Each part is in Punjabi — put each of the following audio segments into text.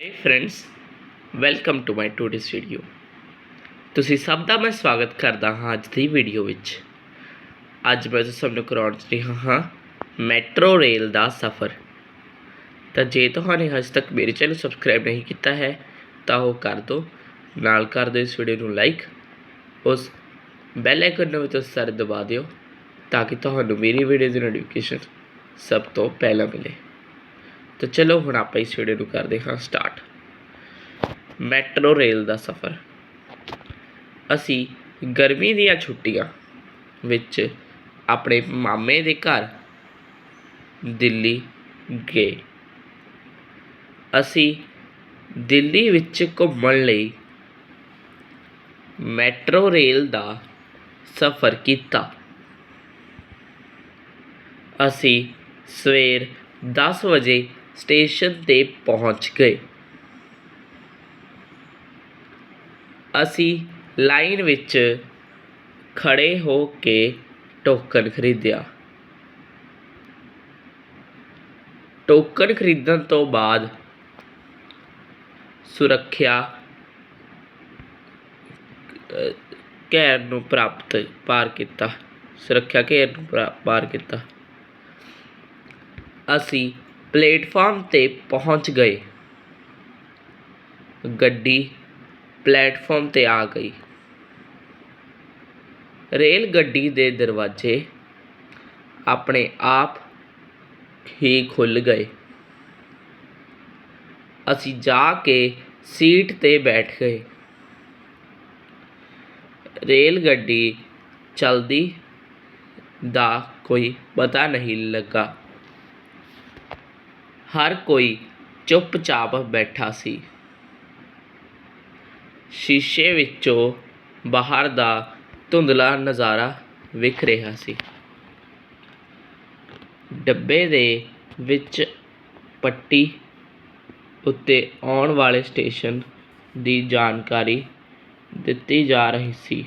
Hey friends welcome to my today's video ਤੁਸੀਂ ਸਭ ਦਾ ਮੈਂ ਸਵਾਗਤ ਕਰਦਾ ਹਾਂ ਅੱਜ ਦੀ ਵੀਡੀਓ ਵਿੱਚ। ਅੱਜ ਮੈਂ ਤੁਹਾਨੂੰ ਨੂੰ ਕਰਾਉਣ ਚ ਰਿਹਾ ਹਾਂ ਮੈਟਰੋ ਰੇਲ ਦਾ ਸਫ਼ਰ। ਤਾਂ ਜੇ ਤੁਹਾਨੂੰ ਹਜੇ ਤੱਕ ਮੇਰੇ ਚੈਨਲ ਸਬਸਕ੍ਰਾਈਬ ਨਹੀਂ ਕੀਤਾ ਹੈ, ਤਾਂ ਉਹ ਕਰ ਦਿਓ। ਨਾਲ ਕਰ ਦਿਓ ਇਸ ਵੀਡੀਓ ਨੂੰ ਲਾਈਕ ਉਸ ਬੈਲ ਆਈਕਨ ਨੂੰ ਵੀ ਸਾਰੇ ਦਬਾ ਦਿਓ, ਤਾਂ ਕਿ ਤੁਹਾਨੂੰ ਮੇਰੀ ਵੀਡੀਓ ਦੀ ਨੋਟੀਫਿਕੇਸ਼ਨ ਸਭ ਤੋਂ ਪਹਿਲਾਂ ਮਿਲੇ। ਤਾਂ ਚਲੋ ਹੁਣ ਆਪਾਂ ਇਸ ਵੀਡੀਓ ਨੂੰ ਕਰਦੇ ਹਾਂ ਸਟਾਰਟ ਮੈਟਰੋ ਰੇਲ ਦਾ ਸਫ਼ਰ। ਅਸੀਂ ਗਰਮੀ ਦੀਆਂ ਛੁੱਟੀਆਂ ਵਿੱਚ ਆਪਣੇ ਮਾਮੇ ਦੇ ਘਰ ਦਿੱਲੀ ਗਏ। ਅਸੀਂ ਦਿੱਲੀ ਵਿੱਚ ਘੁੰਮਣ ਲਈ ਮੈਟਰੋ ਰੇਲ ਦਾ ਸਫ਼ਰ ਕੀਤਾ। ਅਸੀਂ ਸਵੇਰ 10 ਵਜੇ ਸਟੇਸ਼ਨ ਤੇ ਪਹੁੰਚ ਗਏ। ਅਸੀਂ ਲਾਈਨ ਵਿੱਚ ਖੜੇ ਹੋ ਕੇ ਟੋਕਨ ਖਰੀਦਿਆ। ਟੋਕਨ ਖਰੀਦਣ ਤੋਂ ਬਾਅਦ ਸੁਰੱਖਿਆ ਘੇਰ ਨੂੰ ਪ੍ਰਾਪਤ ਪਾਰ ਕੀਤਾ। ਸੁਰੱਖਿਆ ਘੇਰ ਨੂੰ ਪ੍ਰਾ- ਪਾਰ ਕੀਤਾ। ਅਸੀਂ ਪਲੇਟਫਾਰਮ ਤੇ ਪਹੁੰਚ ਗਏ। ਗੱਡੀ ਪਲੇਟਫਾਰਮ ਤੇ ਆ ਗਈ। ਰੇਲ ਗੱਡੀ ਦੇ ਦਰਵਾਜ਼ੇ ਆਪਣੇ ਆਪ ਹੀ ਖੁੱਲ ਗਏ। ਅਸੀਂ ਜਾ ਕੇ ਸੀਟ ਤੇ ਬੈਠ ਗਏ। ਰੇਲ ਗੱਡੀ ਚਲਦੀ ਦਾ ਕੋਈ ਪਤਾ ਨਹੀਂ ਲੱਗਾ। ਹਰ ਕੋਈ ਚੁੱਪਚਾਪ ਬੈਠਾ ਸੀ। ਸ਼ੀਸ਼ੇ ਵਿੱਚੋਂ ਬਾਹਰ ਦਾ ਧੁੰਦਲਾ ਨਜ਼ਾਰਾ ਵਿਖ ਰਿਹਾ ਸੀ। ਡੱਬੇ ਦੇ ਵਿੱਚ ਪੱਟੀ ਉੱਤੇ ਆਉਣ ਵਾਲੇ ਸਟੇਸ਼ਨ ਦੀ ਜਾਣਕਾਰੀ ਦਿੱਤੀ ਜਾ ਰਹੀ ਸੀ।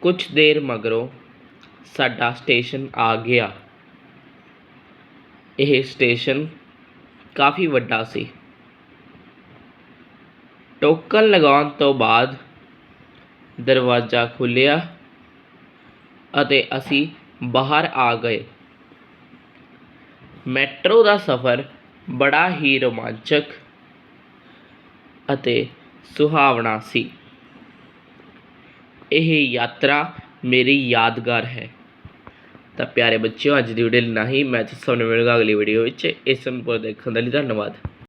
ਕੁਝ ਦੇਰ ਮਗਰੋਂ ਸਾਡਾ ਸਟੇਸ਼ਨ ਆ ਗਿਆ। ਇਹ ਸਟੇਸ਼ਨ ਕਾਫੀ ਵੱਡਾ ਸੀ। ਟੋਕਨ ਲਗਾਉਣ ਤੋਂ ਬਾਅਦ ਦਰਵਾਜ਼ਾ ਖੁੱਲਿਆ ਅਤੇ ਅਸੀਂ ਬਾਹਰ ਆ ਗਏ। ਮੈਟਰੋ ਦਾ ਸਫ਼ਰ ਬੜਾ ਹੀ ਰੋਮਾਂਚਕ ਅਤੇ ਸੁਹਾਵਣਾ ਸੀ। ਇਹ ਯਾਤਰਾ ਮੇਰੀ ਯਾਦਗਾਰ ਹੈ। ਤਾਂ ਪਿਆਰੇ ਬੱਚਿਓ, ਅੱਜ ਦੀ ਵੀਡੀਓ ਲਈ ਨਹੀਂ ਮੈਂ ਤੁਹਾਨੂੰ ਮਿਲੂੰਗਾ ਅਗਲੀ ਵੀਡੀਓ ਵਿੱਚ। ਇਸ ਨੂੰ ਪੂਰਾ ਦੇਖਣ ਦੇ ਲਈ ਧੰਨਵਾਦ।